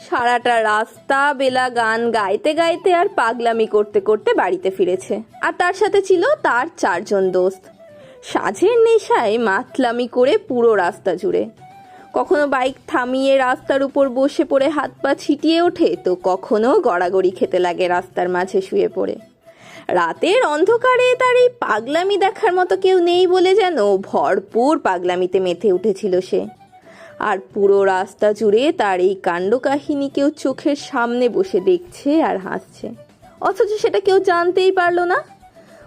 সারাটা রাস্তা বেলা গান গাইতে গাইতে আর পাগলামি করতে করতে বাড়িতে ফিরেছে। আর তার সাথে ছিল তার চারজন দোস্ত। সাঝের নেশায় মাতলামি করে পুরো রাস্তা জুড়ে। কখনো বাইক থামিয়ে রাস্তার উপর বসে পড়ে হাত পা ছিটিয়ে ওঠে, তো কখনো গড়াগড়ি খেতে লাগে রাস্তার মাঝে শুয়ে পড়ে। রাতের অন্ধকারে তার এই পাগলামি দেখার মতো কেউ নেই বলে যেন ভরপুর পাগলামিতে মেতে উঠেছিল সে। আর পুরো রাস্তা জুড়ে তার এই কাণ্ড কাহিনী কেউ চোখের সামনে বসে দেখছে আর হাসছে। অথচ সেটা কেউ জানতেই পারল না।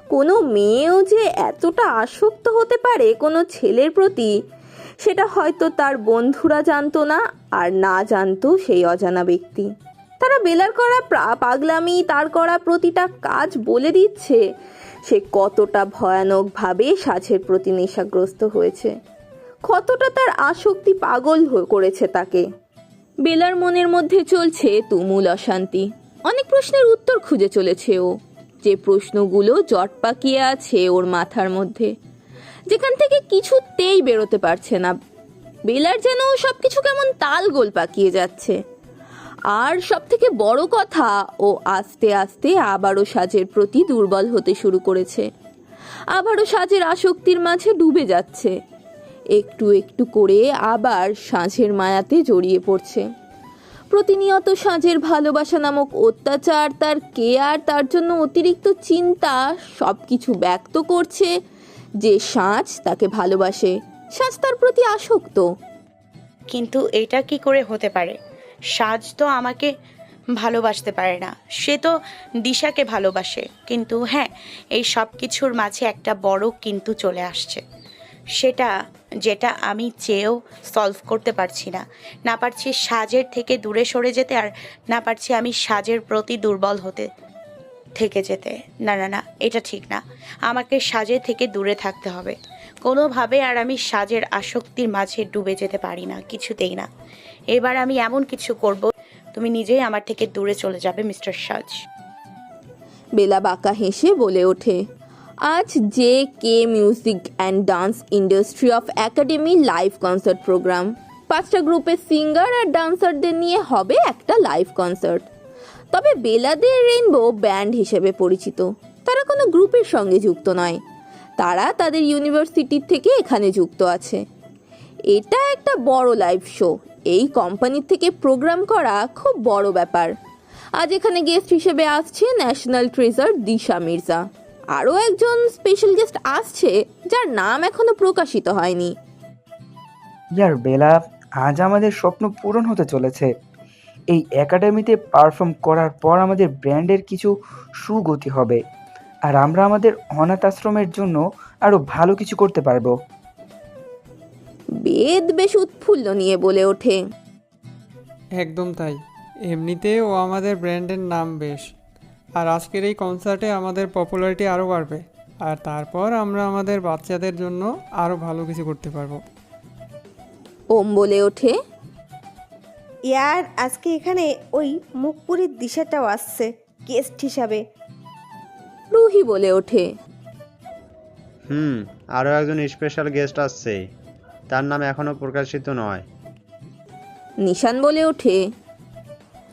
কোনো মেয়েও যে এতটা আসক্ত হতে পারে কোনো ছেলের প্রতি, সেটা হয়তো তার বন্ধুরা জানতো না আর না জানতো সেই অজানা ব্যক্তি। তারা বেলার করা পাগলামি, তার করা প্রতিটা কাজ বলে দিচ্ছে। সে কতটা ভয়ানকভাবে সাঝের প্রতি নেশাগ্রস্ত হয়েছে। কতটা তার আসক্তি পাগল করেছে তাকে। বেলার মনের মধ্যে চলছে তুমুল অশান্তি। অনেক প্রশ্নের উত্তর খুঁজে চলেছে ও। যে প্রশ্নগুলো জট পাকিয়ে আছে ওর মাথার মধ্যে। যেখান থেকে কিছুতেই বেরোতে পারছে না। বেলার যেন সবকিছু কেমন তাল গোল পাকিয়ে যাচ্ছে। আর সব থেকে বড় কথা, ও আস্তে আস্তে আবারও সাজের প্রতি দুর্বল হতে শুরু করেছে। আবারও সাজের আসক্তির মাঝে ডুবে যাচ্ছে। একটু একটু করে আবার সাঁঝের মায়াতে জড়িয়ে পড়ছে। প্রতিনিয়ত সাঁঝের ভালোবাসা নামক অত্যাচার, তার কেয়ার, তার জন্য অতিরিক্ত চিন্তা সব কিছু ব্যক্ত করছে যে সাঁঝ তাকে ভালোবাসে। সাঁঝ তার প্রতি আসক্ত। কিন্তু এটা কি করে হতে পারে? সাজ তো আমাকে ভালোবাসতে পারে না। সে তো দিশাকে ভালোবাসে। কিন্তু হ্যাঁ এই সব কিছুর মাঝে একটা বড় কিন্তু চলে আসছে। সেটা যেটা আমি চেয়েও সলভ করতে পারছি না। না পারছি সাজের থেকে দূরে সরে যেতে আর না পারছি আমি সাজের প্রতি দুর্বল হতে, থেকে যেতে। না না না, এটা ঠিক না। আমাকে সাজের থেকে দূরে থাকতে হবে। কোনোভাবে আর আমি সাজের আসক্তির মাঝে ডুবে যেতে পারি না, কিছুতেই না। এবার আমি এমন কিছু করব, তুমি নিজেই আমার থেকে দূরে চলে যাবে, মিস্টার সাজ। বেলা বাঁকা হেসে বলে ওঠে, আজ J K music and dance industry of academy live concert program. পাঁচটা গ্রুপের সিঙ্গার আর ডান্সারদের নিয়ে হবে একটা লাইভ কনসার্ট। তবে বেলাদের রেইনবো ব্যান্ড হিসেবে পরিচিত। তারা কোনো গ্রুপের সঙ্গে যুক্ত নয়। তারা তাদের ইউনিভার্সিটির থেকে এখানে যুক্ত আছে। এটা একটা বড় লাইভ শো এই কোম্পানির থেকে প্রোগ্রাম করা খুব বড় ব্যাপার। আজ এখানে গেস্ট হিসেবে আসছে ন্যাশনাল ট্রেজার দিশা মির্জা। আরও একজন স্পেশাল গেস্ট আসছে, যার নাম এখনও প্রকাশিত হয়নি। ইয়ার বেলা, আজ আমাদের স্বপ্ন পূরণ হতে চলেছে। এই একাডেমিতে পারফর্ম করার পর আমাদের ব্র্যান্ডের কিছু সুগতি হবে। আর আমরা আমাদের অনাথ আশ্রমের জন্য আরও ভালো কিছু করতে পারব। বেদ বেশ উৎফুল্ল নিয়ে বলে ওঠে। একদম তাই। এমনিতে ও আমাদের ব্র্যান্ডের নাম বেশ। আর আজকের এই কনসার্টে আমাদের পপুলারিটি আরও বাড়বে। আর তারপর আমরা আমাদের বাচ্চাদের জন্য আরও ভালো কিছু করতে পারব। ওম বলে ওঠে। ইয়ার আজকে এখানে ওই মুখপুরীর দিশাটাও আসছে গেস্ট হিসাবে। রুহি বলে ওঠে। হুম আরও একজন স্পেশাল গেস্ট আসছে। তার নাম এখনও প্রকাশিত নয়। নিশান বলে ওঠে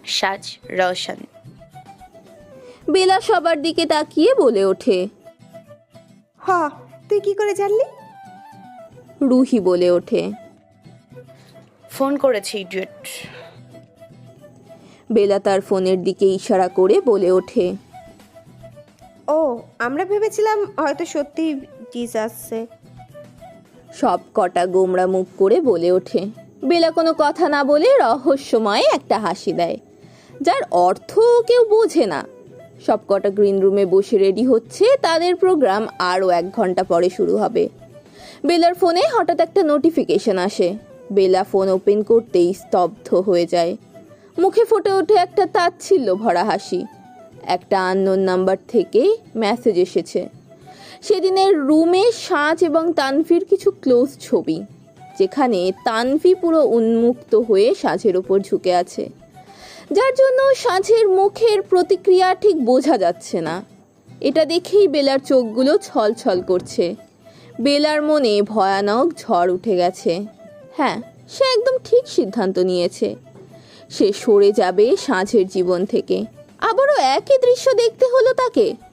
সাজ রওশন। বেলা সবার দিকে তাকিয়ে বলে ওঠে হ তুই কি করে জানলি? রুহি বলে ওঠে ফোন করেছি ইডিয়েট। বেলা তার ফোনের দিকে ইশারা করে বলে ওঠে ও আমরা ভেবেছিলাম হয়তো সত্যি জিস আসছে সব কটা গোমরা মুখ করে বলে ওঠে। বেলা কোনো কথা না বলে রহস্যময় একটা হাসি দেয়, যার অর্থ কেউ বোঝে না। সব কটা গ্রিন রুমে বসে রেডি হচ্ছে, তাদের প্রোগ্রাম আরও এক ঘণ্টা পরে শুরু হবে। বেলার ফোনে হঠাৎ একটা নোটিফিকেশন আসে। বেলা ফোন ওপেন করতেই স্তব্ধ হয়ে যায়। মুখে ফুটে ওঠে একটা তাচ্ছিল্য ভরা হাসি। একটা আননোন নাম্বার থেকে মেসেজ এসেছে। সেদিনের রুমে সাজ এবং তানফির কিছু ক্লোজ ছবি, যেখানে তানফি পুরো উন্মুক্ত হয়ে সাজের ওপর ঝুঁকে আছে। যার জন্য সাজের মুখের প্রতিক্রিয়া ঠিক বোঝা যাচ্ছে না। এটা দেখেই বেলার চোখগুলো ছল ছল করছে। বেলার মনে ভয়ানক ঝড় উঠে গেছে। হ্যাঁ সে একদম ঠিক সিদ্ধান্ত নিয়েছে। সে সরে যাবে সাঁঝের জীবন থেকে। আবারও একই দৃশ্য দেখতে হলো তাকে।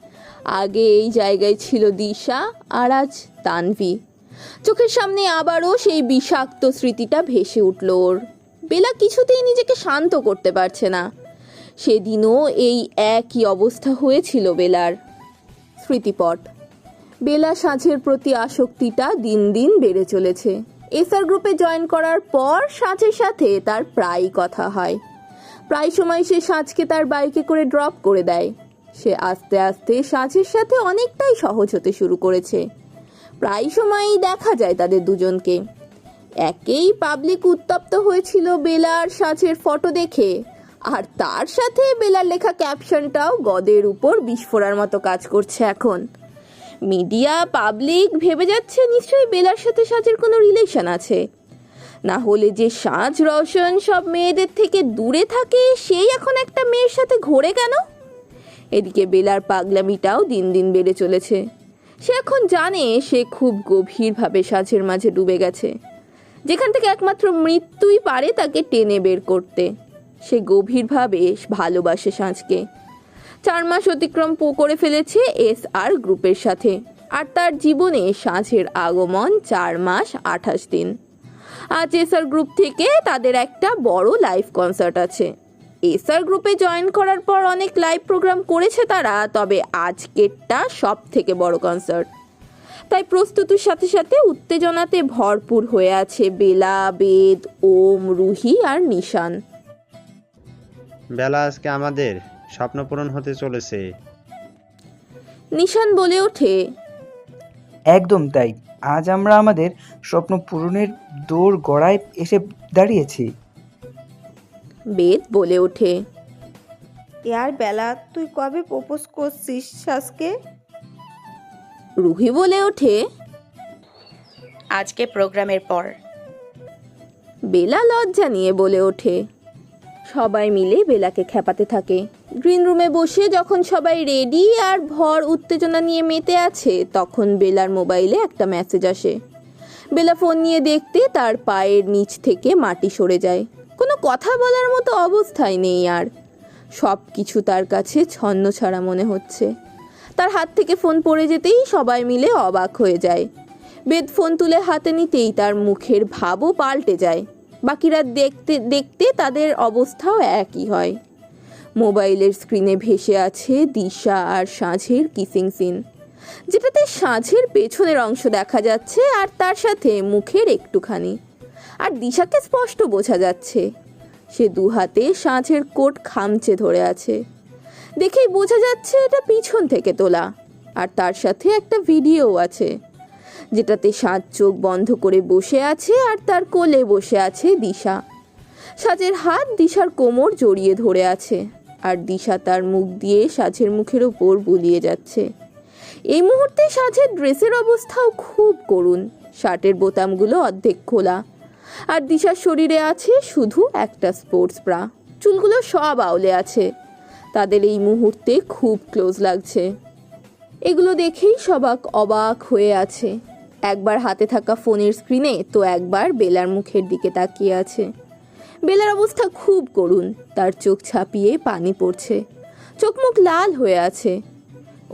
আগে এই জায়গায় ছিল দিশা আর আজ তানভি। চোখের সামনে আবারও সেই বিষাক্ত স্মৃতিটা ভেসে উঠল ওর। বেলা কিছুতেই নিজেকে শান্ত করতে পারছে না। সেদিনও এই একই অবস্থা হয়েছিল বেলার স্মৃতিপট। বেলা সাঁঝের প্রতি আসক্তিটা দিন দিন বেড়ে চলেছে। এসআর গ্রুপে জয়েন করার পর সাঁঝের সাথে তার প্রায়ই কথা হয়। প্রায় সময় সে সাঁঝকে তার বাইকে করে ড্রপ করে দেয়। সে আস্তে আস্তে সাঁঝের সাথে অনেকটাই সহজ হতে শুরু করেছে। প্রায় সময়ই দেখা যায় তাদের দুজনকে। একেই পাবলিক উত্তপ্ত হয়েছিল বেলার সাঁঝের ফটো দেখে, আর তার সাথে বেলার লেখা ক্যাপশনটাও গদের উপর বিস্ফোরার মতো কাজ করছে এখন। মিডিয়া পাবলিক ভেবে যাচ্ছে নিশ্চয়ই বেলার সাথে সাজের কোনো রিলেশন আছে। না হলে যে সাজ রওশন সব মেয়েদের থেকে দূরে থাকে, সেই এখন একটা মেয়ের সাথে ঘোরে কেন? এদিকে বেলার পাগলামিটাও দিন দিন বেড়ে চলেছে। সে এখন জানে সে খুব গভীরভাবে সাজের মাঝে ডুবে গেছে। যেখান থেকে একমাত্র মৃত্যুই পারে তাকে টেনে বের করতে। সে গভীরভাবে ভালোবাসে সাঁঝকে। চার মাস অতিক্রম করে ফেলেছে এস আর গ্রুপের সাথে। আর তার জীবনে সাঁঝের আগমন চার মাস আঠাশ দিন। আজ এস আর গ্রুপ থেকে তাদের একটা বড় লাইভ কনসার্ট আছে। এসআর গ্রুপে জয়েন করার পর অনেক লাইভ প্রোগ্রাম করেছে তারা তবে আজকেরটা সব থেকে বড় কনসার্ট তাই প্রস্তুতির সাথে সাথে উত্তেজনাতে ভরপুর হয়ে আছে বেলা বেদ ওম রুহি আর নিশান। বেলা আজকে আমাদের স্বপ্ন পূরণ হতে চলেছে। নিশান বলে ওঠে একদম তাই। আজ আমরা আমাদের স্বপ্ন পূরণের দৌড় গড়ায় এসে দাঁড়িয়েছি। বেদ বলে ওঠে। ইয়ার বেলা তুই কবে প্রপোজ করছিস শ্বাসকে রুহি বলে ওঠে। আজকে প্রোগ্রামের পর। বেলা লজ্জা নিয়ে বলে ওঠে। সবাই মিলে বেলাকে খেপাতে থাকে। গ্রিন রুমে বসে যখন সবাই রেডি আর ভর উত্তেজনা নিয়ে মেতে আছে তখন বেলার মোবাইলে একটা মেসেজ আসে। বেলা ফোন নিয়ে দেখতে তার পায়ের নিচ থেকে মাটি সরে যায়। কোনো কথা বলার মতো অবস্থায় নেই আর। সব কিছু তার কাছে ছন্ন ছাড়া মনে হচ্ছে। তার হাত থেকে ফোন পড়ে যেতেই সবাই মিলে অবাক হয়ে যায়। বেদ ফোন তুলে হাতে নিতেই তার মুখের ভাবও পাল্টে যায়। বাকিরা দেখতে দেখতে তাদের অবস্থাও একই হয়। মোবাইলের স্ক্রিনে ভেসে আছে দিশা আর সাঁঝের কিসিং সিন। যেটাতে সাঁঝের পেছনের অংশ দেখা যাচ্ছে আর তার সাথে মুখের একটুখানি। আর দিশাকে স্পষ্ট বোঝা যাচ্ছে। সে দু হাতে সাঁঝের কোট খামচে ধরে আছে। দেখেই বোঝা যাচ্ছে এটা পিছন থেকে তোলা। আর তার সাথে একটা ভিডিও আছে, যেটাতে সাজ চোখ বন্ধ করে বসে আছে আর তার কোলে বসে আছে দিশা। সাজের হাত দিশার কোমর জড়িয়ে ধরে আছে, আর দিশা তার মুখ দিয়ে সাজের মুখের ওপর বুলিয়ে যাচ্ছে। এই মুহূর্তে সাজের ড্রেসের অবস্থাও খুব করুণ। শার্টের বোতামগুলো অর্ধেক খোলা। আর দিশার শরীরে আছে শুধু একটা স্পোর্টস ব্রা চুলগুলো সব আউলে আছে। তাদের এই মুহূর্তে খুব ক্লোজ লাগছে। এগুলো দেখেই সবাক অবাক হয়ে আছে। একবার হাতে থাকা ফোনের স্ক্রিনে তো একবার বেলার মুখের দিকে তাকিয়ে আছে। বেলার অবস্থা খুব করুণ। তার চোখ ছাপিয়ে পানি পড়ছে। চোখ মুখ লাল হয়ে আছে।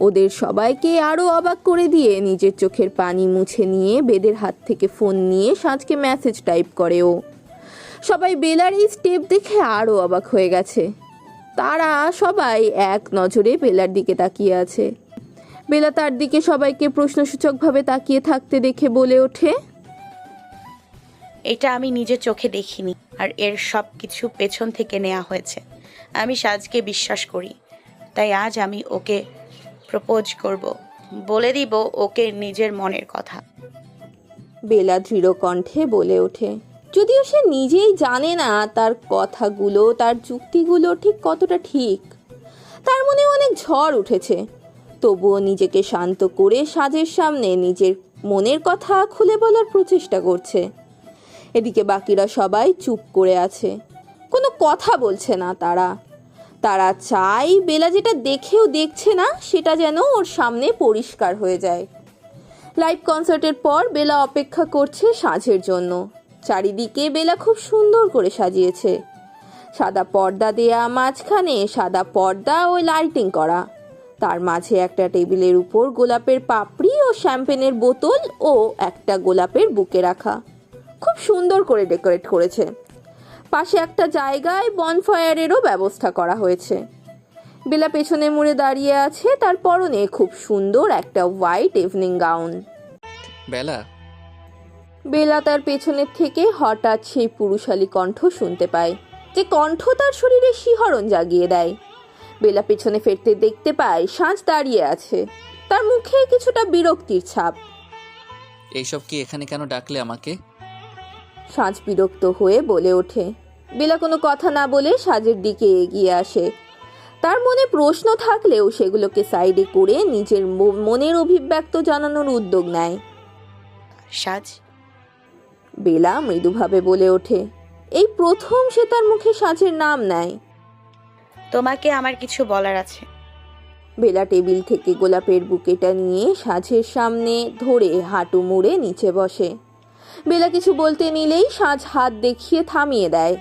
ওদের সবাইকে আরও অবাক করে দিয়ে নিজের চোখের পানি মুছে নিয়ে বেদের হাত থেকে ফোন নিয়ে সাঁঝকে মেসেজ টাইপ করে ও। সবাই বেলার এই স্টেপ দেখে আরও অবাক হয়ে গেছে। তারা সবাই এক নজরে বেলার দিকে তাকিয়ে আছে। বেলা তার দিকে সবাইকে প্রশ্নসূচকভাবে তাকিয়ে থাকতে দেখে বলে ওঠে, এটা আমি নিজের চোখে দেখিনি আর এর সব কিছু পেছন থেকে নেওয়া হয়েছে। আমি সাজকে বিশ্বাস করি, তাই আজ আমি ওকে প্রপোজ করব। বলে দিব ওকে নিজের মনের কথা। বেলা দৃঢ় কণ্ঠে বলে ওঠে, যদিও সে নিজেই জানে না তার কথাগুলো, তার যুক্তিগুলো ঠিক কতটা ঠিক। তার মনে অনেক ঝড় উঠেছে। তবুও নিজেকে শান্ত করে সাজের সামনে নিজের মনের কথা খুলে বলার প্রচেষ্টা করছে। এদিকে বাকিরা সবাই চুপ করে আছে। কোনো কথা বলছে না তারা। তারা চাই বেলা যেটা দেখেও দেখছে না, সেটা যেন ওর সামনে পরিষ্কার হয়ে যায়। লাইভ কনসার্টের পর বেলা অপেক্ষা করছে সাঁঝের জন্য। চারিদিকে বেলা খুব সুন্দর করে সাজিয়েছে। সাদা পর্দা দেয়া মাঝখানে সাদা পর্দা ও লাইটিং করা। তার মাঝে একটা টেবিলের উপর গোলাপের পাপড়ি ও শ্যাম্পেনের বোতল ও একটা গোলাপের বুকে রাখা। খুব সুন্দর করে ডেকোরেট করেছে। পাশে একটা জায়গায় বনফায়ারেরও ব্যবস্থা করা হয়েছে। বেলা পেছনে মুড়ে দাঁড়িয়ে আছে তার পরনে খুব সুন্দর একটা white evening gown Bela? Bela তার পেছনের থেকে হঠাৎ সেই পুরুষালী কণ্ঠ শুনতে পায় যে কণ্ঠ তার শরীরে শিহরণ জাগিয়ে দেয়। বেলা পেছনে ফিরতে দেখতে পায় সাঁঝ দাঁড়িয়ে আছে। তার মুখে কিছুটা বিরক্তির ছাপ। এইসব কি এখানে কেন ডাকলে আমাকে? সাঁঝ বিরক্ত হয়ে বলে ওঠে। বেলা কোনো কথা না বলে সাজের দিকে এগিয়ে আসে। তার মনে প্রশ্ন থাকলেও সেগুলোকে সাইডে করে নিজের মনের অভিব্যক্ত জানানোর উদ্যোগ নেয়। সাজ? বেলা মৃদুভাবে বলে ওঠে এই প্রথম সে তার মুখে সাজের নাম নেয়। তোমাকে আমার কিছু বলার আছে। বেলা টেবিল থেকে গোলাপের বুকেটা নিয়ে সাঁঝের সামনে ধরে হাঁটু মুড়ে নিচে বসে। বেলা কিছু বলতে নিলেই সাঁঝ হাত দেখিয়ে থামিয়ে দেয়।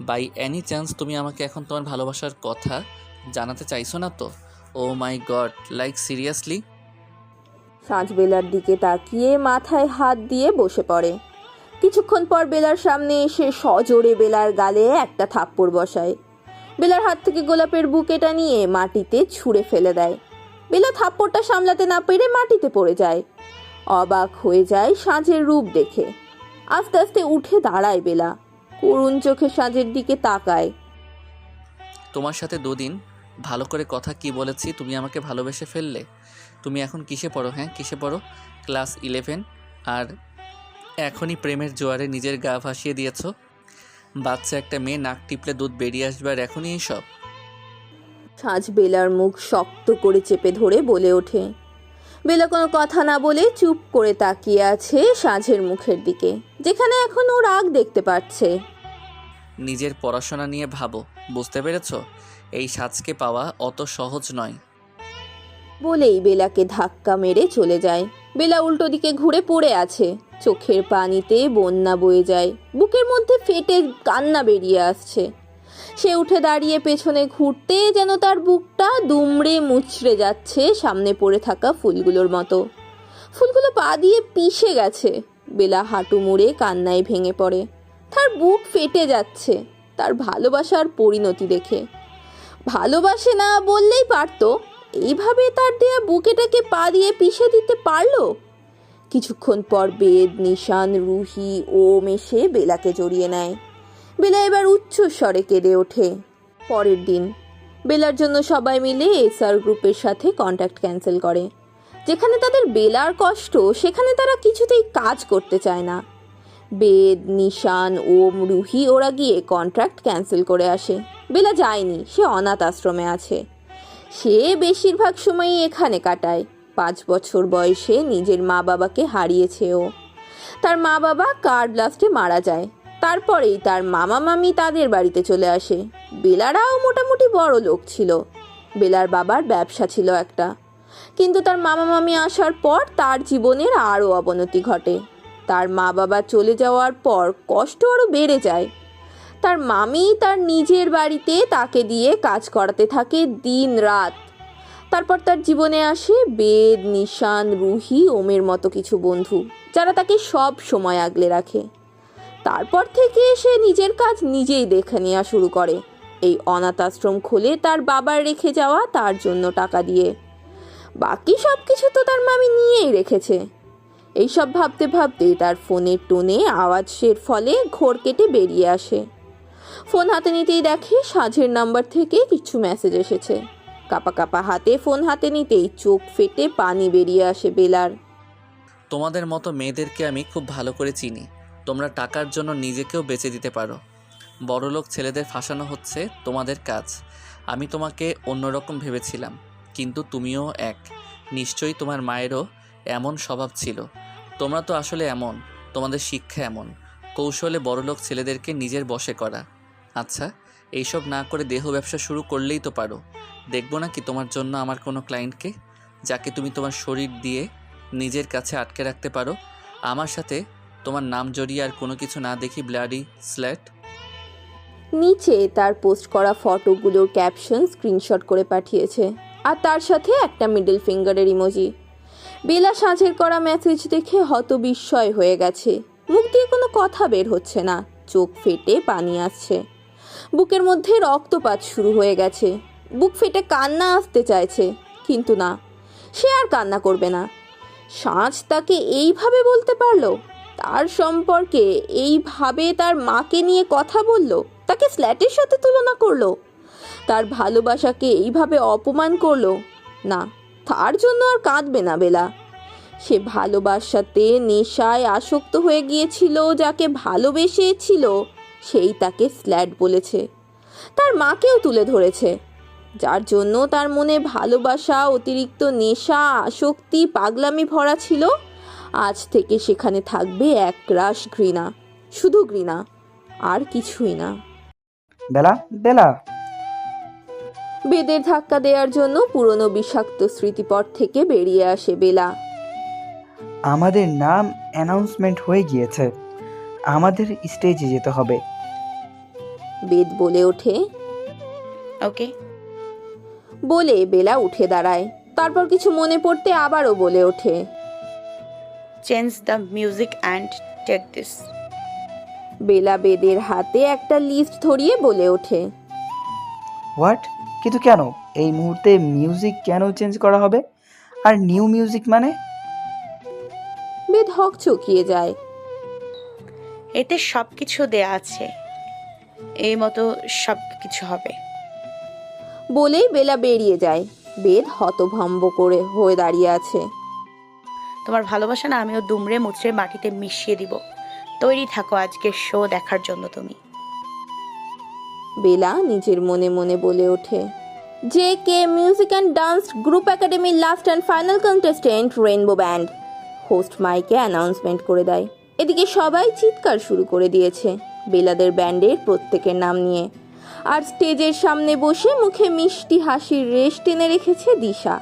বাই এনি চান্স তুমি আমাকে এখন তোমার ভালোবাসার কথা জানাতে চাইছো না তো? Oh my god like seriously সাঁঝ বেলার দিকে তাকিয়ে মাথায় হাত দিয়ে বসে পড়ে। কিছুক্ষণ পর বেলার সামনে এসে সজোরে বেলার গালে একটা থাপ্পড় বসায়। বেলার হাত থেকে গোলাপের বুকেটা নিয়ে মাটিতে ছুঁড়ে ফেলে দেয়। বেলা থাপ্পড়টা সামলাতে না পেরে মাটিতে পড়ে যায়। অবাক হয়ে যায় সাঁঝের রূপ দেখে। আস্তে আস্তে উঠে দাঁড়ায় বেলা। করুণ চোখে সাঁঝের দিকে তাকায়। তোমার সাথে দুদিন ভালো করে কথা কি বলেছি তুমি আমাকে ভালোবেসে ফেললে? তুমি এখন কিসে পড়ো হ্যাঁ? কিসে পড়ো? Class eleven. আর এখনই প্রেমের জোয়ারে নিজের গা ভাসিয়ে দিয়েছ। বাচ্চা একটা মেয়ে নাক টিপলে দুধ বেরিয়ে আসবে আর এখনই এইসব সাঁঝ বেলার মুখ শক্ত করে চেপে ধরে বলে ওঠে। বেলা কোনো কথা না বলে চুপ করে তাকিয়ে আছে সাঁঝের মুখের দিকে যেখানে এখন ও রাগ দেখতে পাচ্ছে। নিজের পড়াশোনা নিয়ে ভাবো বুঝতে পেরেছ? এই সাজকে পাওয়া অত সহজ নয়। বলেই বেলাকে ধাক্কা মেরে চলে যায়। বেলা উল্টো দিকে ঘুরে পড়ে আছে। চোখের পানিতে বন্যা বয়ে যায়। বুকের মধ্যে ফেটে কান্না বেরিয়ে আসছে। সে উঠে দাঁড়িয়ে পেছনে ঘুরতে যেন তার বুকটা দুমড়ে মুচড়ে যাচ্ছে সামনে পড়ে থাকা ফুলগুলোর মতো। ফুলগুলো পা দিয়ে পিষে গেছে। বেলা হাঁটু মুড়ে কান্নায় ভেঙে পড়ে। তার বুক ফেটে যাচ্ছে। তার ভালোবাসার পরিণতি দেখে। ভালোবাসে না বললেই পারতো। এইভাবে তার দেয়া বুকেটাকে পা দিয়ে পিষে দিতে পারল? কিছুক্ষণ পর বেদ, নিশান, রুহি, ওম এসে বেলাকে জড়িয়ে নেয়। বেলা এবার উচ্চস্বরে কেঁদে ওঠে। পরের দিন, বেলার জন্য সবাই মিলে এসআর গ্রুপের সাথে কন্ট্যাক্ট ক্যান্সেল করে। যেখানে তাদের বেলার কষ্ট, সেখানে তারা কিছুতেই কাজ করতে চায় না। বেদ, নিশান, ওম, রুহি, ওরা গিয়ে কন্ট্রাক্ট ক্যান্সেল করে আসে। বেলা যায়নি, সে অনাথ আশ্রমে আছে। সে বেশিরভাগ সময়ই এখানে কাটায়। পাঁচ বছর বয়সে নিজের মা বাবাকে হারিয়েছে ও তার মা বাবা কার ব্লাস্টে মারা যায়? তারপরেই তার মামা মামি তাদের বাড়িতে চলে আসে। বেলারাও মোটামুটি বড় লোক ছিল। বেলার বাবার ব্যবসা ছিল একটা। কিন্তু তার মামা মামি আসার পর তার জীবনের আরও অবনতি ঘটে। তার মা বাবা চলে যাওয়ার পর কষ্ট আরও বেড়ে যায়। তার মামি তার নিজের বাড়িতে তাকে দিয়ে কাজ করাতে থাকে দিন রাত তারপর তার জীবনে আসে বেদ, নিশান, রুহি, ওমের মতো কিছু বন্ধু, যারা তাকে সব সময় আগলে রাখে। তারপর থেকে সে নিজের কাজ নিজেই দেখে নেওয়া শুরু করে। এই অনাথ আশ্রম খুলে তার বাবার রেখে যাওয়া তার জন্য টাকা দিয়ে। বাকি সব কিছু তো তার মামি নিয়েই রেখেছে। এইসব ভাবতে ভাবতে তার ফোনের টোনে আওয়াজের ফলে ঘোর কেটে বেরিয়ে আসে। ফোন হাতে নিতেই দেখে সাঁঝের নাম্বার থেকে কিছু মেসেজ এসেছে। কাপা কাপা হাতে ফোন হাতে নিতেই চোখ ফেটে পানি বেরিয়ে আসে বেলার। তোমাদের মতো মেয়েদেরকে আমি খুব ভালো করে চিনি। তোমরা টাকার জন্য নিজেকেও বেচে দিতে পারো। বড়লোক ছেলেদের ফাঁসানো হচ্ছে তোমাদের কাজ। আমি তোমাকে অন্যরকম ভেবেছিলাম, কিন্তু তুমিও এক। নিশ্চয়ই তোমার মায়েরও এমন স্বভাব ছিল। তোমরা তো আসলে এমন, তোমাদের শিক্ষা এমন। কৌশলে বড়লোক ছেলেদেরকে নিজের বশে করা। আচ্ছা এইসব না করে দেহ ব্যবসা শুরু করলেই তো পারো। দেখব না কি তোমার জন্য আমার কোনো ক্লায়েন্টকে, যাকে তুমি তোমার শরীর দিয়ে নিজের কাছে আটকে রাখতে পারো। আমার সাথে তোমার নাম জড়িয়ে আর কোনো কিছু না দেখি ব্লাডি স্ল্যাট নিচে তার পোস্ট করা ফটোগুলোর ক্যাপশন স্ক্রিনশট করে পাঠিয়েছে। আর তার সাথে একটা মিডল ফিঙ্গারের ইমোজি বেলা সাঁঝের করা মেসেজ দেখে হতবিস্ময় হয়ে গেছে। মুখ দিয়ে কোনো কথা বের হচ্ছে না। চোখ ফেটে পানি আসছে। বুকের মধ্যে রক্তপাত শুরু হয়ে গেছে। বুক ফেটে কান্না আসতে চাইছে। কিন্তু না, সে আর কান্না করবে না। সাঁঝ তাকে এইভাবে বলতে পারল? তার সম্পর্কে এইভাবে তার মাকে নিয়ে কথা বলল, তাকে স্ল্যাটের সাথে তুলনা করল। তার ভালোবাসাকে এইভাবে অপমান করল। না, তার জন্য আর কাঁদবে না বেলা। সে ভালোবাসাতে নেশায় আসক্ত হয়ে গিয়েছিল, যাকে ভালোবেসেছিল, সেই তাকে স্ল্যাট বলেছে। তার মাকেও তুলে ধরেছে। যার জন্য তার মনে ভালোবাসা, অতিরিক্ত নেশা, আসক্তি, পাগলামি ভরা ছিল। আজ থেকে সেখানে থাকবে এক রাশ ঘৃণা। শুধু ঘৃণা আর কিছুই না। বেলা বেলা। বেদের ধাক্কা দেওয়ার জন্য পুরনো বিষাক্ত স্মৃতিপট থেকে বেরিয়ে আসে বেলা। আমাদের নাম অ্যানাউন্সমেন্ট হয়ে গিয়েছে। আমাদের স্টেজে যেতে হবে। বেদ বলে ওঠে। ওকে। বলে বেলা উঠে দাঁড়ায়। তারপর কিছু মনে পড়তে আবারও বলে ওঠে। Change the music and take this Bela বেদের হাতে একটা লিস্ট ধরিয়ে বলে ওঠে। হোয়াট কিন্তু কেন? এই মুহূর্তে মিউজিক কেন চেঞ্জ করা হবে? আর নিউ মিউজিক মানে? বেদ হক চকিয়ে যায়। এতে সব কিছু দেয়া আছে। এই মতো সব কিছু হবে। বলেই বেলা বেরিয়ে যায়। বেদ হতভম্ব করে হয়ে দাঁড়িয়ে আছে। তোমার ভালোবাসা না আমিও দুমড়ে মুচড়ে মাটিতে মিশিয়ে দিব। তৈরি থাকো আজকের শো দেখার জন্য তুমি। বেলা নিজের মনে মনে বলে ওঠে J K music and dance group একাডেমির last and final contestant rainbow band host মাইকে অ্যানাউন্সমেন্ট করে দেয়। এদিকে সবাই চিৎকার শুরু করে দিয়েছে বেলাদের ব্যান্ডের প্রত্যেকের নাম নিয়ে। আর স্টেজের সামনে বসে মুখে মিষ্টি হাসির রেশ টেনে রেখেছে দিশা।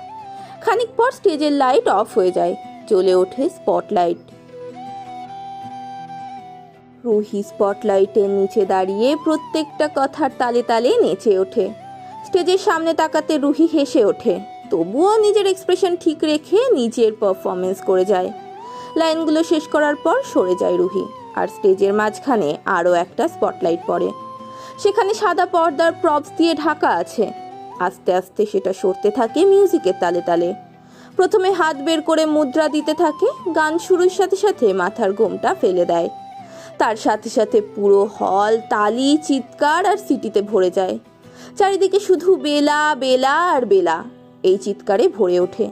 খানিক পর স্টেজের লাইট অফ হয়ে যায়। জ্বলে ওঠে স্পটলাইট। রুহি স্পটলাইটের নিচে দাঁড়িয়ে প্রত্যেকটা কথার তালে তালে নেচে ওঠে। স্টেজের সামনে তাকাতে রুহি হেসে ওঠে, তবুও নিজের এক্সপ্রেশন ঠিক রেখে নিজের পারফরমেন্স করে যায়। লাইনগুলো শেষ করার পর সরে যায় রুহি, আর স্টেজের মাঝখানে আরও একটা স্পটলাইট পড়ে। সেখানে সাদা পর্দার প্রপস দিয়ে ঢাকা আছে। আস্তে আস্তে সেটা সরতে থাকে মিউজিকের তালে তালে। প্রথমে হাত বের করে মুদ্রা দিতে থাকে, গান শুরুর সাথে সাথে মাথার ঘোমটা ফেলে দেয়। তার সাথে সাথে পুরো হল, তালি, চিৎকার আর সিটিতে ভরে যায়। চারিদিকে শুধু বেলা বেলা আর বেলা এই চিৎকারে ভরে ওঠে।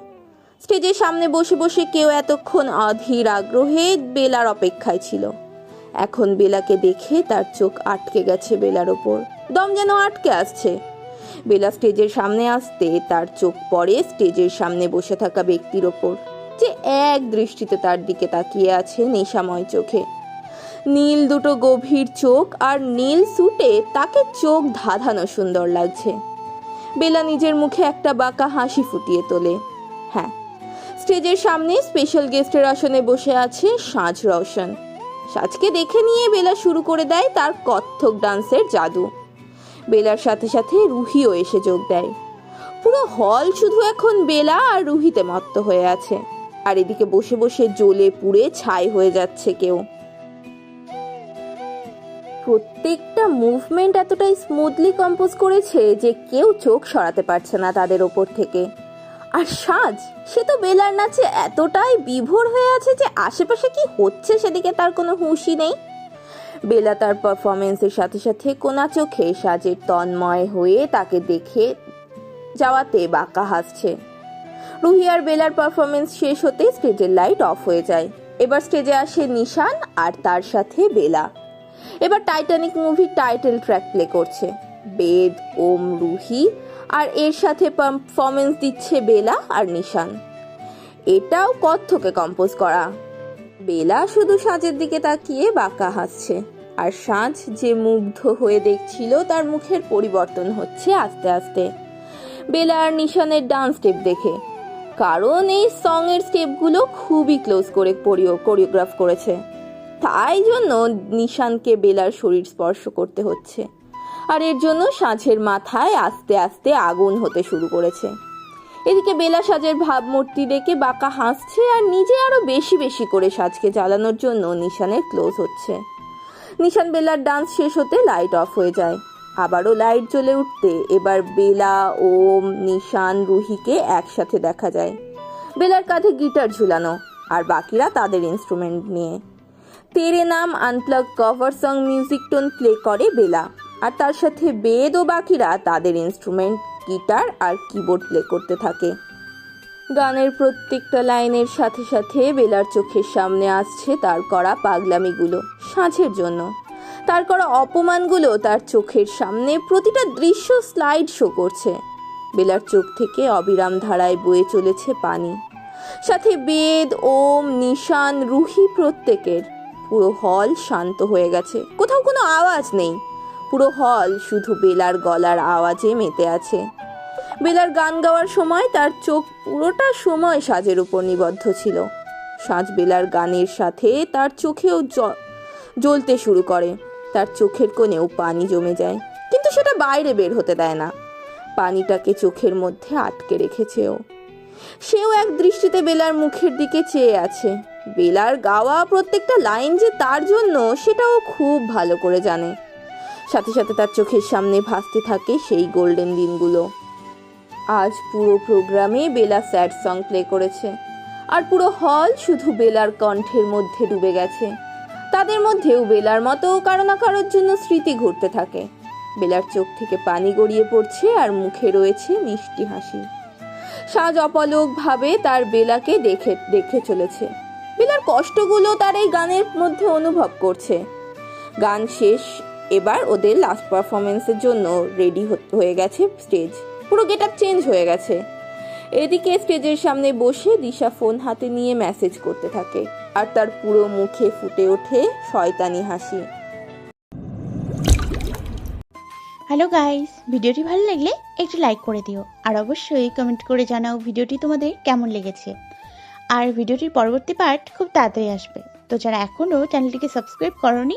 স্টেজের সামনে বসে বসে কেউ এতক্ষণ অধীর আগ্রহে বেলার অপেক্ষায় ছিল। এখন বেলাকে দেখে তার চোখ আটকে গেছে বেলার ওপর। দম যেন আটকে আসছে। বেলা স্টেজের সামনে আসতে তার চোখ পড়ে স্টেজের সামনে বসে থাকা ব্যক্তির ওপর, যে এক দৃষ্টিতে তার দিকে তাকিয়ে আছে নেশাময় চোখে। নীল দুটো গভীর চোখ আর নীল স্যুটে তাকে চোখ ধাঁধানো সুন্দর লাগছে। বেলা নিজের মুখে একটা বাঁকা হাসি ফুটিয়ে তোলে। হ্যাঁ স্টেজের সামনে স্পেশাল গেস্টের আসনে বসে আছে সাজ রওশন। সাজকে দেখে নিয়ে বেলা শুরু করে দেয় তার কত্থক ডান্সের জাদু। বেলার সাথে সাথে রুহিও এসে যোগ দেয়। পুরো হল শুধু এখন বেলা আর রুহিতে মত্ত হয়ে আছে। আর এদিকে বসে বসে জ্বলে পুড়ে ছাই হয়ে যাচ্ছে কেউ। প্রত্যেকটা মুভমেন্ট এতটাই স্মুথলি কম্পোজ করেছে যে কেউ চোখ সরাতে পারছে না তাদের ওপর থেকে। আর সাজ, সে তো বেলার নাচে এতটাই বিভোর হয়ে আছে যে আশেপাশে কি হচ্ছে সেদিকে তার কোনো হুঁশই নেই। বেলা তার পারফরমেন্সের সাথে সাথে কোনা চোখে সাজের তন্ময় হয়ে তাকে দেখে যাওয়াতে বাঁকা হাসছে। রুহি আর বেলার পারফরমেন্স শেষ হতে স্টেজের লাইট অফ হয়ে যায়। এবার স্টেজে আসে নিশান আর তার সাথে বেলা। এবার টাইটানিক মুভির টাইটেল ট্র্যাক প্লে করছে। বেদ, ওম, রুহি আর এর সাথে পারফরমেন্স দিচ্ছে বেলা আর নিশান। এটাও কত্থকে কম্পোজ করা। বেলা শুধু সাজের দিকে তাকিয়ে বাঁকা হাসছে। আর সাজ যে মুগ্ধ হয়ে দেখছিল, তার মুখের পরিবর্তন হচ্ছে আস্তে আস্তে। বেলা আর নিশানের ডান্স স্টেপ দেখে। কারণ এই সংয়ের স্টেপগুলো খুবই ক্লোজ করে কোরিওগ্রাফ করেছে। তাই জন্য নিশানকে বেলার শরীর স্পর্শ করতে হচ্ছে। আর এর জন্য সাঁঝের মাথায় আস্তে আস্তে আগুন হতে শুরু করেছে। এদিকে বেলা সাজের ভাবমূর্তি দেখে বাঁকা হাসছে আর নিজে আরও বেশি বেশি করে সাজকে জ্বালানোর জন্য নিশানের ক্লোজ হচ্ছে। নিশান বেলার ডান্স শেষ হতে লাইট অফ হয়ে যায়। আবারও লাইট জ্বলে উঠতে এবার বেলা ওম নিশান রুহিকে একসাথে দেখা যায়। বেলার কাঁধে গিটার ঝুলানো, আর বাকিরা তাদের ইনস্ট্রুমেন্ট নিয়ে। Tere Naam unplug cover song music tone play করে বেলা, আর তার সাথে বেদ ও বাকিরা তাদের ইনস্ট্রুমেন্ট গিটার আর কিবোর্ড প্লে করতে থাকে। গানের প্রত্যেকটা লাইনের সাথে সাথে বেলার চোখের সামনে আসছে তার করা পাগলামিগুলো সাঁঝের জন্য। তার করা অপমানগুলো তার চোখের সামনে প্রতিটা দৃশ্য স্লাইড শো করছে। বেলার চোখ থেকে অবিরাম ধারায় বয়ে চলেছে পানি। সাথে বেদ, ওম, নিশান, রুহি প্রত্যেকের। পুরো হল শান্ত হয়ে গেছে। কোথাও কোনো আওয়াজ নেই। পুরো হল শুধু বেলার গলার আওয়াজে মেতে আছে। বেলার গান গাওয়ার সময় তার চোখ পুরোটা সময় সাজের উপর নিবদ্ধ ছিল। সাজ বেলার গানের সাথে তার চোখেও জ্বলতে শুরু করে। তার চোখের কোণেও পানি জমে যায়। কিন্তু সেটা বাইরে বের হতে দেয় না। পানিটাকে চোখের মধ্যে আটকে রেখেছে ও সেও এক দৃষ্টিতে বেলার মুখের দিকে চেয়ে আছে। বেলার গাওয়া প্রত্যেকটা লাইন যে তার জন্য, সেটাও খুব ভালো করে জানে। সাথে সাথে তার চোখের সামনে ভাসতে থাকে সেই গোল্ডেন দিনগুলো। আজ পুরো প্রোগ্রামে বেলা স্যাড সং প্লে করেছে। আর পুরো হল শুধু বেলার কণ্ঠের মধ্যে ডুবে গেছে। তাদের মধ্যেও বেলার মতো কারও না কারোর জন্য স্মৃতি ঘুরতে থাকে। বেলার চোখ থেকে পানি গড়িয়ে পড়ছে আর মুখে রয়েছে মিষ্টি হাসি। সাজ অপলক ভাবে তার বেলাকে দেখে দেখে চলেছে। বেলার কষ্টগুলো তার এই গানের মধ্যে অনুভব করছে। গান শেষ, এবার ওদের লাস্ট পারফরমেন্সের জন্য রেডি হয়ে গেছে স্টেজ পুরো গেট আপ চেঞ্জ হয়ে গেছে। এদিকে স্টেজের সামনে বসে দিশা ফোন হাতে নিয়ে মেসেজ করতে থাকে আর তার পুরো মুখে ফুটে ওঠে শয়তানি হাসি। হ্যালো গাইস, ভিডিওটি ভালো লাগলে একটু লাইক করে দিও আর অবশ্যই কমেন্ট করে জানাও ভিডিওটি তোমাদের কেমন লেগেছে। আর ভিডিওটির পরবর্তী পার্ট খুব তাড়াতাড়ি আসবে। তো যারা এখনও চ্যানেলটিকে সাবস্ক্রাইব করনি